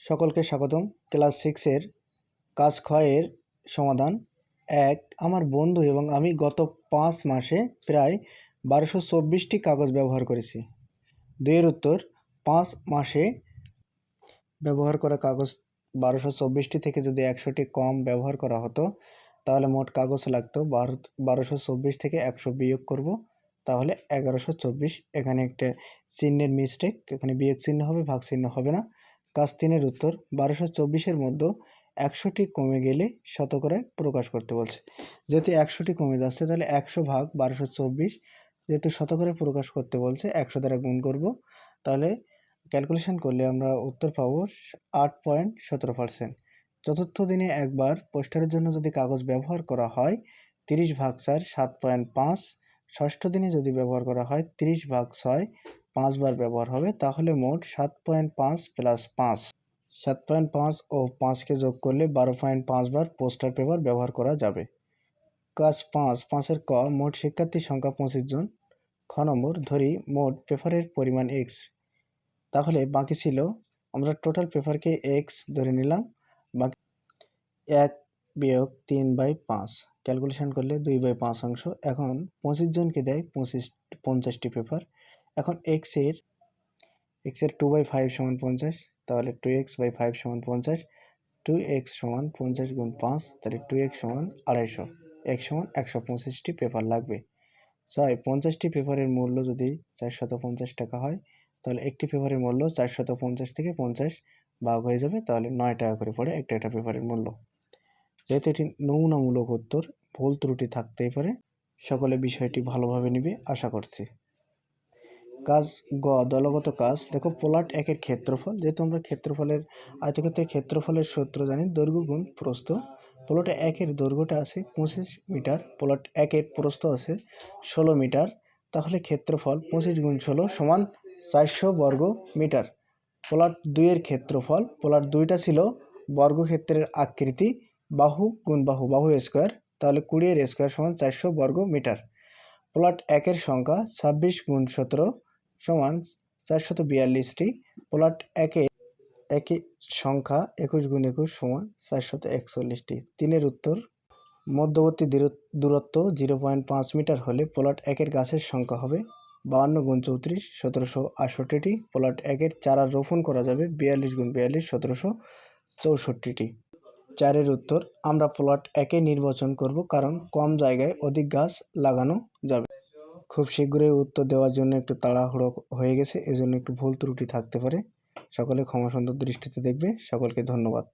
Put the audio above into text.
সকলকে স্বাগতম। ক্লাস সিক্সের কাজ ক্ষয়ের সমাধান। এক, আমার বন্ধু এবং আমি গত পাঁচ মাসে প্রায় বারোশো চব্বিশটি কাগজ ব্যবহার করেছি। দুইয়ের উত্তর, পাঁচ মাসে ব্যবহার করা কাগজ বারোশো চব্বিশটি থেকে যদি একশোটি কম ব্যবহার করা হতো, তাহলে মোট কাগজ লাগতো বারো, বারোশো চব্বিশ থেকে একশো বিয়োগ করব। তাহলে এগারোশো চব্বিশ। এখানে একটা চিহ্নের মিস্টেক এখানে বিয়োগ চিহ্ন হবে ভাগ চিহ্ন হবে না। কাজ তিনের উত্তর, বারোশো চব্বিশের মধ্যে একশোটি কমে গেলে শতকরায় প্রকাশ করতে বলছে। যেহেতু একশোটি কমে যাচ্ছে, তাহলে একশো ভাগ বারোশো চব্বিশ যেহেতু শতকরায় প্রকাশ করতে বলছে, একশো দ্বারা গুণ করব। তাহলে ক্যালকুলেশন করলে আমরা উত্তর পাবো আট পয়েন্ট সতেরো পার্সেন্ট চতুর্থ দিনে একবার পোস্টারের জন্য যদি কাগজ ব্যবহার করা হয়, তিরিশ ভাগ চার সাত পয়েন্ট পাঁচ। ষষ্ঠ দিনে যদি ব্যবহার করা হয়, তিরিশ ভাগ ছয়। পাঁচবার ব্যবহার হবে, তাহলে মোট সাত পয়েন্ট পাঁচ প্লাস পাঁচ। সাত পয়েন্ট পাঁচ ও পাঁচকে যোগ করলে বারো পয়েন্ট পাঁচবার পোস্টার পেপার ব্যবহার করা যাবে। কাজ পাঁচ, পাঁচের ক, মোট শিক্ষার্থীর সংখ্যা পঁচিশ জন। খ নম্বর, ধরি মোট পেপারের পরিমাণ এক্স তাহলে বাকি ছিল, আমরা টোটাল পেপারকে এক্স ধরে নিলাম। বাকি এক বিয়োগ তিন বাই পাঁচ। ক্যালকুলেশন করলে দুই বাই পাঁচ অংশ। এখন পঁচিশ জনকে দেয় পঁচিশ, পঞ্চাশটি পেপার। এখন এক্সের এক্সের টু বাই ফাইভ সমান পঞ্চাশ, তাহলে টু এক্স বাই ফাইভ সমান পঞ্চাশ টু এক্স সমান পঞ্চাশ গুণ পাঁচ, তাহলে টু এক্স সমান আড়াইশো এক্স সমান একশো পঁচিশটি পেপার লাগবে। ছয় পঞ্চাশটি পেপারের মূল্য যদি চারশত পঞ্চাশ টাকা হয়, তাহলে একটি পেপারের মূল্য চারশত পঞ্চাশ থেকে পঞ্চাশ ভাগ হয়ে যাবে, তাহলে নয় টাকা করে পড়ে একটা একটা পেপারের মূল্য। যেহেতু এটি নমুনামূলক উত্তর, ভুল ত্রুটি থাকতেই পারে, সকলে বিষয়টি ভালোভাবে নিবে, আশা করছি। কাজ, গ, দলগত কাজ। দেখো, পোলাট একের ক্ষেত্রফল। যেহেতু আমরা ক্ষেত্রফলের, আয়তক্ষেত্রের ক্ষেত্রফলের সূত্র জানি, দৈর্ঘ্য গুণ প্রস্থ। পোলট একের দৈর্ঘ্যটা আছে পঁচিশ মিটার। পোলট একের প্রস্থ আছে ষোলো মিটার। তাহলে ক্ষেত্রফল পঁচিশ গুণ ষোলো সমান চারশো বর্গ মিটার। পোলাট দুইয়ের ক্ষেত্রফল, পোলাট দুইটা ছিল বর্গক্ষেত্রের আকৃতি, বাহু গুণ বাহু বাহু স্কোয়ার। তাহলে কুড়িয়ের স্কোয়ার সমান চারশো বর্গ মিটার। প্লট একের সংখ্যা ছাব্বিশ গুণ সতেরো। সমান চারশত বিয়াল্লিশটি, প্লট একে একই সংখ্যা একুশ গুণ একুশ সমান চারশত একচল্লিশটি। তিনের উত্তর, মধ্যবর্তী দূরত্ব জিরো পয়েন্ট পাঁচ মিটার হলে প্লট একের গাছের সংখ্যা হবে বাহান্ন গুণ চৌত্রিশ, সতেরোশো আটষট্টিটি, প্লট একের চারা রোপণ করা যাবে বিয়াল্লিশ গুণ বিয়াল্লিশ, সতেরোশো চৌষট্টিটি। চারের উত্তর, আমরা প্লট একে নির্বাচন করব কারণ কম জায়গায় অধিক গাছ লাগানো যাবে। খুব শীঘ্রই উত্তর দেওয়ার জন্য একটু তাড়াহুড়ো হয়ে গেছে, এজন্য একটু ভুল ত্রুটি থাকতে পারে। সকলে ক্ষমাসুন্দর দৃষ্টিতে দেখবে। সকলকে ধন্যবাদ।